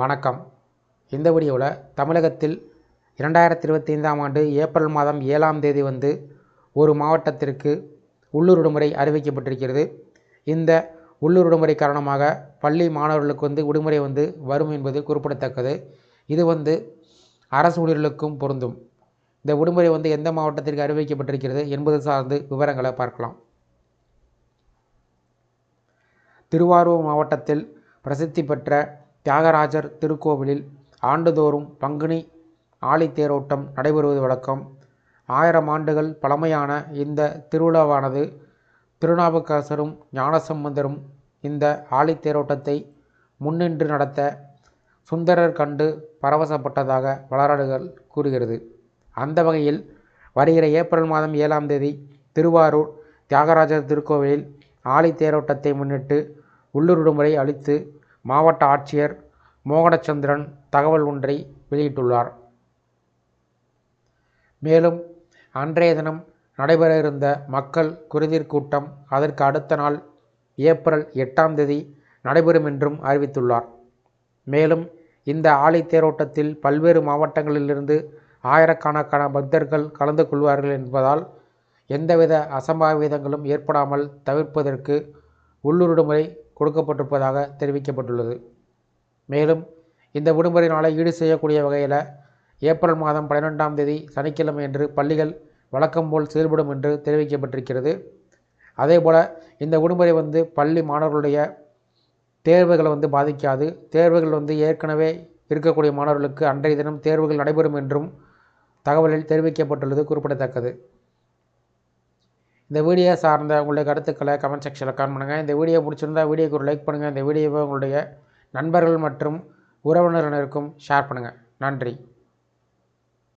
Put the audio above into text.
வணக்கம். இந்த வீடியோவில் தமிழகத்தில் இரண்டாயிரத்தி இருபத்தி ஐந்தாம் ஆண்டு ஏப்ரல் மாதம் ஏழாம் தேதி வந்து ஒரு மாவட்டத்திற்கு உள்ளூர் விடுமுறை அறிவிக்கப்பட்டிருக்கிறது. இந்த உள்ளூர் விடுமுறை காரணமாக பள்ளி மாணவர்களுக்கு வந்து விடுமுறை வந்து வரும் என்பது குறிப்பிடத்தக்கது. இது வந்து அரசு ஊழியர்களுக்கும் பொருந்தும். இந்த விடுமுறை வந்து எந்த மாவட்டத்திற்கு அறிவிக்கப்பட்டிருக்கிறது என்பது சார்ந்து விவரங்களை பார்க்கலாம். திருவாரூர் மாவட்டத்தில் பிரசித்தி பெற்ற தியாகராஜர் திருக்கோவிலில் ஆண்டுதோறும் பங்குனி ஆழித்தேரோட்டம் நடைபெறுவது வழக்கம். ஆயிரம் ஆண்டுகள் பழமையான இந்த திருவிழாவானது திருநாவுக்கரசரும் ஞானசம்பந்தரும் இந்த ஆழித்தேரோட்டத்தை முன்னின்று நடத்த சுந்தரர் கண்டு பரவசப்பட்டதாக வரலாறுகள் கூறுகிறது. அந்த வகையில் வருகிற ஏப்ரல் மாதம் ஏழாம் தேதி திருவாரூர் தியாகராஜர் திருக்கோவிலில் ஆழித்தேரோட்டத்தை முன்னிட்டு உள்ளூர் விடுமுறை அளித்து மாவட்ட ஆட்சியர் மோகனச்சந்திரன் தகவல் ஒன்றை வெளியிட்டுள்ளார். மேலும் அன்றைய தினம் நடைபெற இருந்த மக்கள் குருதிர் கூட்டம் அதற்கு அடுத்த நாள் ஏப்ரல் எட்டாம் தேதி நடைபெறும் என்றும் அறிவித்துள்ளார். மேலும் இந்த ஆழித்தேரோட்டத்தில் பல்வேறு மாவட்டங்களிலிருந்து ஆயிரக்கணக்கான பக்தர்கள் கலந்து கொள்வார்கள் என்பதால் எந்தவித அசம்பாவிதங்களும் ஏற்படாமல் தவிர்ப்பதற்கு உள்ளூர் கொடுக்கப்பட்டிருப்பதாக தெரிவிக்கப்பட்டுள்ளது. மேலும் இந்த விடுமுறை நாளை ஈடு செய்யக்கூடிய வகையில் ஏப்ரல் மாதம் பன்னிரெண்டாம் தேதி சனிக்கிழமை என்று பள்ளிகள் வழக்கம் போல் செயல்படும் என்று தெரிவிக்கப்பட்டிருக்கிறது. அதேபோல் இந்த விடுமுறை வந்து பள்ளி மாணவர்களுடைய தேர்வுகளை வந்து பாதிக்காது. தேர்வுகள் வந்து ஏற்கனவே இருக்கக்கூடிய மாணவர்களுக்கு அன்றைய தினம் தேர்வுகள் நடைபெறும் என்றும் தகவலில் தெரிவிக்கப்பட்டுள்ளது குறிப்பிடத்தக்கது. இந்த வீடியோ சார்ந்த உங்களுடைய கருத்துக்களை கமெண்ட் செக்ஷனில் கமெண்ட் பண்ணுங்கள் இந்த வீடியோ பிடிச்சிருந்தா வீடியோக்கு ஒரு லைக் பண்ணுங்கள் இந்த வீடியோவை உங்களுடைய நண்பர்கள் மற்றும் உறவினர்களுக்கும் ஷேர் பண்ணுங்கள் நன்றி.